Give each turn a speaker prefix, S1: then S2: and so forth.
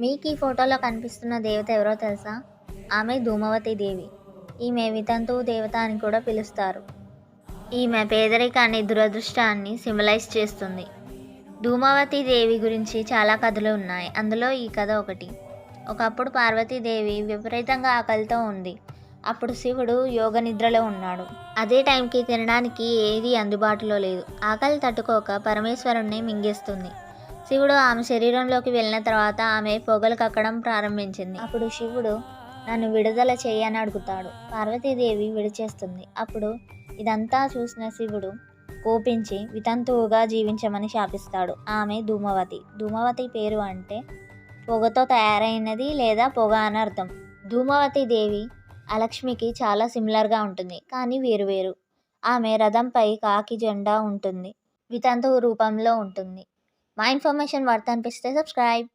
S1: మీకు ఈ ఫోటోలో కనిపిస్తున్న దేవత ఎవరో తెలుసా? ఆమె ధూమవతి దేవి. ఈమె వితంతువు దేవత అని కూడా పిలుస్తారు. ఈమె పేదరికాన్ని దురదృష్టాన్ని సిమిలైజ్ చేస్తుంది. ధూమవతి దేవి గురించి చాలా కథలు ఉన్నాయి. అందులో ఈ కథ ఒకటి. ఒకప్పుడు పార్వతీదేవి విపరీతంగా ఆకలితో ఉంది. అప్పుడు శివుడు యోగ నిద్రలో ఉన్నాడు. అదే టైంకి తినడానికి ఏది అందుబాటులో లేదు. ఆకలి తట్టుకోక పరమేశ్వరుణ్ణి మింగేస్తుంది. శివుడు ఆమె శరీరంలోకి వెళ్ళిన తర్వాత ఆమె పొగలు కక్కడం ప్రారంభించింది. అప్పుడు శివుడు నన్ను విడుదల చేయని అడుగుతాడు. పార్వతీదేవి విడిచేస్తుంది. అప్పుడు ఇదంతా చూసిన శివుడు కోపించి వితంతువుగా జీవించమని శాపిస్తాడు. ఆమె ధూమవతి. ధూమవతి పేరు అంటే పొగతో తయారైనది లేదా పొగ అని అర్థం. ధూమవతి దేవి అలక్ష్మికి చాలా సిమిలర్గా ఉంటుంది కానీ వేరువేరు ఆమె రథంపై కాకి జెండా ఉంటుంది. వితంతువు రూపంలో ఉంటుంది. మా ఇన్ఫర్మేషన్ వర్త్ అనిపిస్తే సబ్స్క్రైబ్.